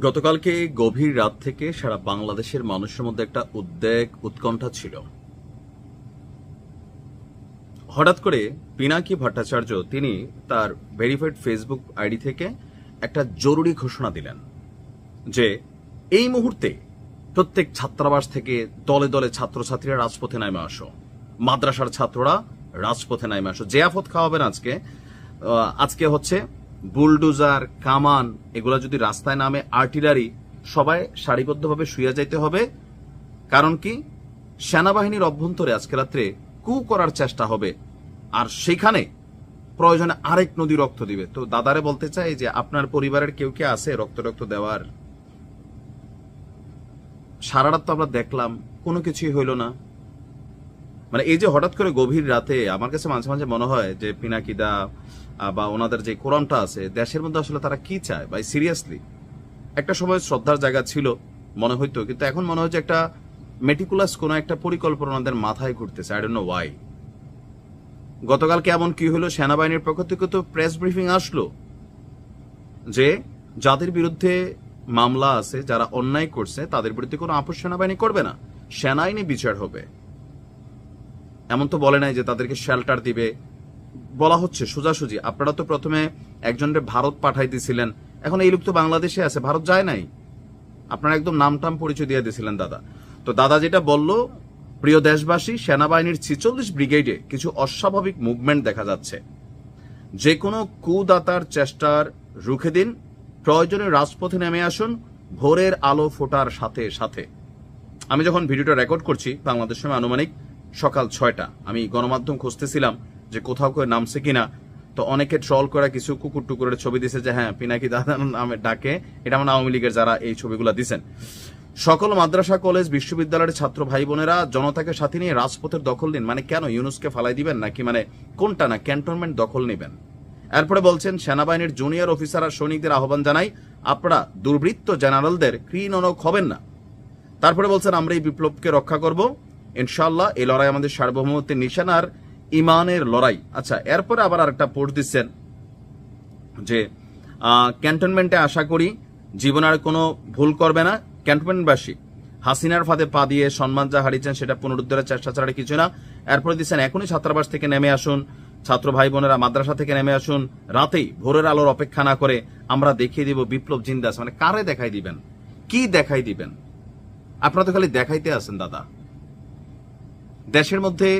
গতকালকে গভীর রাত থেকে সারা বাংলাদেশের মানুষের মধ্যে একটা উদ্বেগ, উৎকণ্ঠা ছিল। হঠাৎ করে পিনাকি ভট্টাচার্য, তিনি তার ভেরিফাইড ফেসবুক আইডি থেকে একটা জরুরি ঘোষণা দিলেন যে, এই মুহূর্তে প্রত্যেক ছাত্রাবাস থেকে দলে দলে ছাত্রছাত্রীরা রাজপথে নামে আসো। মাদ্রাসার ছাত্ররা রাজপথে নামে আসো। যে আফত খাওয়াবেন আজকে আজকে হচ্ছে বুলডোজার, কামান, এগুলা যদি রাস্তায় নামে আর্টিলারি, সবাই সারিবদ্ধভাবে শুয়ে যাইতে হবে। কারণ কি? সেনাবাহিনীর অভ্যন্তরে আজকে রাত্রে কু করার চেষ্টা হবে। আর সেখানে প্রয়োজনে আরেক নদী রক্ত দিবে। তো দাদারে বলতে চাই যে, আপনার পরিবারের কেউ কে আছে রক্ত রক্ত দেওয়ার? সারা রাত তো আমরা দেখলাম, কোনো কিছুই হইল না। মানে এই যে হঠাৎ করে গভীর রাতে আমার কাছে মাঝে মাঝে মনে হয় যে, পিনাকিদা বা ওনাদের যে কোরআনটা আছে, দেশের মধ্যে আসলে তারা কি চায়? ভাই সিরিয়াসলি একটা সময় শ্রদ্ধার জায়গা ছিল, মনে হইতো, কিন্তু এখন মনে হচ্ছে একটা মেটিকুলাস কোনো একটা পরিকল্পনা ওনাদের মাথায় ঘুরতেছে আই ডোন্ট নো ওয়াই গতকাল কেমন কি হলো, সেনাবাহিনীর পক্ষ থেকে তো প্রেস ব্রিফিং আসলো, যে যাদের বিরুদ্ধে মামলা আছে, যারা অন্যায় করছে, তাদের বিরুদ্ধে কোনো আপোষ সেনাবাহিনী করবে না সেনাইনি বিচার হবে। এমন তো বলে নাই যে তাদেরকে শেল্টার দিবে বলা হচ্ছে, সোজাসুজি। আপনারা তো প্রথমে একজনকে ভারত পাঠাই দিছিলেন। এখন এই লোক তো বাংলাদেশে আছে, ভারত যায় নাই। আপনারা একদম নামটাম পরিচয় দিয়ে দিয়েছিলেন দাদা। তো দাদা যেটা বলল, প্রিয় দেশবাসী, সেনাবাহিনীর ছিচল্লিশ ব্রিগেডে কিছু অস্বাভাবিক মুভমেন্ট দেখা যাচ্ছে। যে কোনো কুদাতার চেষ্টার রুখে দিন, প্রয়োজনে রাজপথে নেমে আসুন, ভোরের আলো ফোটার সাথে সাথে। আমি যখন ভিডিওটা রেকর্ড করছি, বাংলাদেশ সময় আনুমানিক সকাল ছয়টা, আমি গণমাধ্যম খুঁজতেছিলাম যে কোথাও কেউ নামছে কিনা, তো অনেকে ট্রল করা কিছু কুকুর টুকুরের ছবি দিছে যে হ্যাঁ পিনাকি দাদা নামে ডাকে। এটা মানে আওয়ামী লীগের যারা এই ছবিগুলো দিছেন। সকল মাদ্রাসা, কলেজ, বিশ্ববিদ্যালয়ের ছাত্র ভাই বোনেরা জনতাকে সাথে নিয়ে রাজপথের দখল নিন মানে কেন ইউনুসকে ফালাই দিবেন, নাকি মানে কোনটা না ক্যান্টনমেন্ট দখল নেবেন? এরপরে বলছেন, সেনাবাহিনীর জুনিয়র অফিসার আর সৈনিকদের আহ্বান জানাই, আপনারা দুর্বৃত্ত জেনারেলদের কৃণনক হবেন না। তারপরে বলছেন, আমরা এই বিপ্লবকে রক্ষা করব। ইনশাল্লাহ এই লড়াই আমাদের সার্বভৌমত্বের নিশান। আর ইমানের লড়াই। আচ্ছা এরপরে আবার আরেকটা পোস্ট দিচ্ছেন যে ক্যান্টনমেন্টে আশা করি জীবন আর কোনো ভুল করবে না। ক্যান্টনমেন্টবাসী, হাসিনার ফাঁদে পা দিয়ে সম্মান যা হারিয়েছেন সেটা পুনরুদ্ধারের চেষ্টা ছাড়া কিছু না। এরপরে দিচ্ছেন, এখনই ছাত্রাবাস থেকে নেমে আসুন। ছাত্র ভাই বোনেরা মাদ্রাসা থেকে নেমে আসুন। রাতেই ভোরের আলোর অপেক্ষা না করে আমরা দেখিয়ে দিব বিপ্লব জিন্দাস। মানে কারে দেখাই দিবেন? কি দেখাই দিবেন? আপনারা তো খালি দেখাইতে আছেন, দাদা। দেশের মধ্যে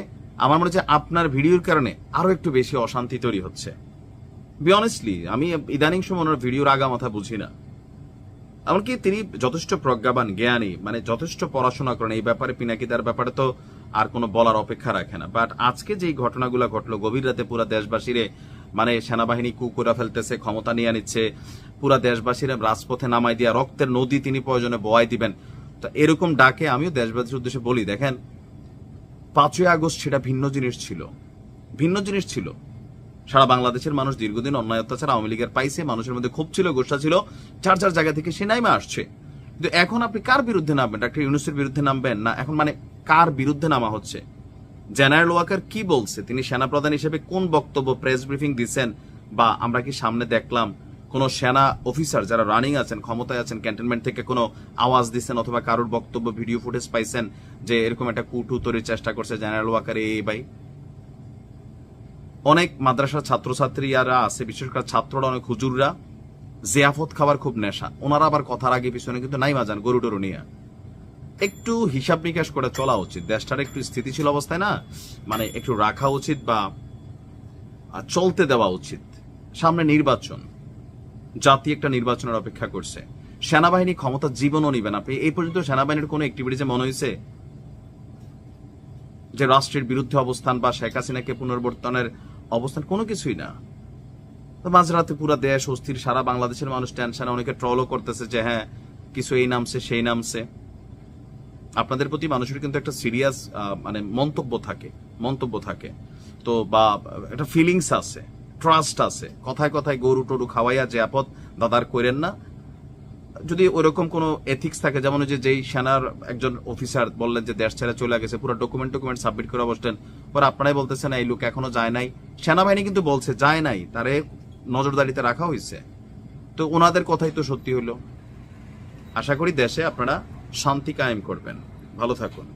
আমার মনে হচ্ছে আপনার ভিডিওর কারণে আরও একটু বেশি অশান্তি তৈরি হচ্ছে। বি অনেস্টলি আমি ইদানিং সময় ওনার ভিডিওর আগা মাথা বুঝি না। এমনকি তিনি যথেষ্ট প্রজ্ঞাবান, জ্ঞানী মানে যথেষ্ট পড়াশোনা করেন। এই ব্যাপারে পিনাকিদার ব্যাপারে তো আর কোনো বলার অপেক্ষা রাখে না। বাট আজকে যেই ঘটনাগুলো ঘটলো, গভীর রাতে পুরা দেশবাসীরে মানে সেনাবাহিনী কু করে ফেলতেছে, ক্ষমতা নিয়ে নিচ্ছে পুরা দেশবাসীর রাজপথে নামাই দিয়া, রক্তের নদী তিনি প্রয়োজনে বয়াই দিবেন। তো এরকম ডাকে আমিও দেশবাসীর উদ্দেশ্যে বলি, দেখেন পাঁচই আগস্ট সেটা ভিন্ন জিনিস ছিল। ভিন্ন জিনিস ছিল। সারা বাংলাদেশের মানুষ দীর্ঘদিন অন্যায় অত্যাচার আওয়ামী লীগের পাইছে, মানুষের মধ্যে ক্ষোভ ছিল গোষ্ঠা ছিল চার চার জায়গা থেকে সে নাইমে আসছে। কিন্তু এখন আপনি কার বিরুদ্ধে নামবেন? ডাক্তার ইউনুসের বিরুদ্ধে নামবেন? না, এখন মানে কার বিরুদ্ধে নামা হচ্ছে? জেনারেল ওয়াকার কি বলছে? তিনি সেনাপ্রধান হিসেবে কোন বক্তব্য প্রেস ব্রিফিং দিচ্ছেন বা আমরা কি সামনে দেখলাম? কোন সেনা অফিসার যারা রানিং আছেন, ক্ষমতায় আছেন ক্যান্টনমেন্ট থেকে কোনো আওয়াজ দিচ্ছেন অথবা কারোর বক্তব্য ভিডিও ফুটেজ পাইছেন যে এরকম একটা কুটু তৈরির চেষ্টা করছে জেনারেল ওয়াকার এই ভাই? অনেক মাদ্রাসার ছাত্রছাত্রীরা আছে, বিশেষ করে ছাত্ররা অনেক হুজুররা, জিয়াফত খাবার খুব নেশা। ওনারা আবার কথার আগে পিছনে কিন্তু নাই মাজান গরু টরু নিয়ে। একটু হিসাব নিকাশ করে চলা উচিত। দেশটার একটু স্থিতিশীল অবস্থায় না মানে একটু রাখা উচিত বা চলতে দেওয়া উচিত। সামনে নির্বাচন। জাতি একটা নির্বাচনের অপেক্ষা করছে। সেনাবাহিনী ক্ষমতা জীবনও নিবেন আপনি এই পর্যন্ত সেনাবাহিনীর কোনো অ্যাক্টিভিটিজে মনে হয়েছে যে রাষ্ট্রের বিরুদ্ধে অবস্থান বা শেখ হাসিনাকে পুনর্বর্তনের অবস্থান কোনো কিছুই না। মাঝরাতে পুরো দেশ অস্থির, সারা বাংলাদেশের মানুষ টেনশনে অনেকে ট্রলও করতেছে যে হ্যাঁ কিছু এই নামছে, সেই নামছে। আপনাদের প্রতি মানুষের কিন্তু একটা সিরিয়াস মানে মন্তব্য থাকে মন্তব্য থাকে। তো বা একটা ফিলিংস আছে। ট্রাস্ট আছে। কথায় কথায় গরু টরু খাওয়াইয়া যে আপদ দাদার করেন না। যদি ওরকম কোনো এথিক্স থাকে, যেমন যে যেই সেনার একজন অফিসার বললেন যে দেশ ছেড়ে চলে গেছে, পুরো ডকুমেন্ট ডকুমেন্ট সাবমিট করে বসলেন পরে আপনারাই বলতেছেন, এই লোক এখনও যায় নাই। সেনাবাহিনী কিন্তু বলছে, যায় নাই, তারে নজরদারিতে রাখা হয়েছে তো ওনাদের কথাই তো সত্যি হলো আশা করি দেশে আপনারা শান্তি কায়েম করবেন। ভালো থাকুন।